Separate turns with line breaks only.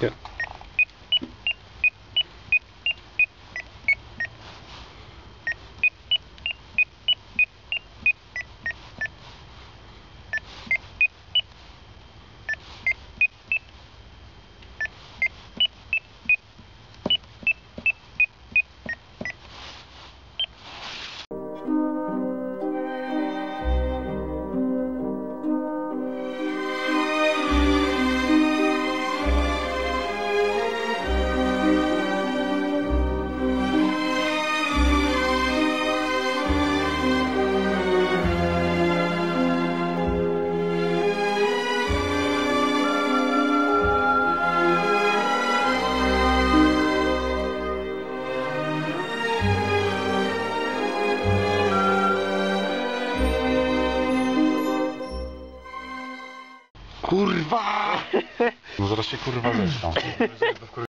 Yeah. Kurwa! No zaraz się kurwa zeszczą.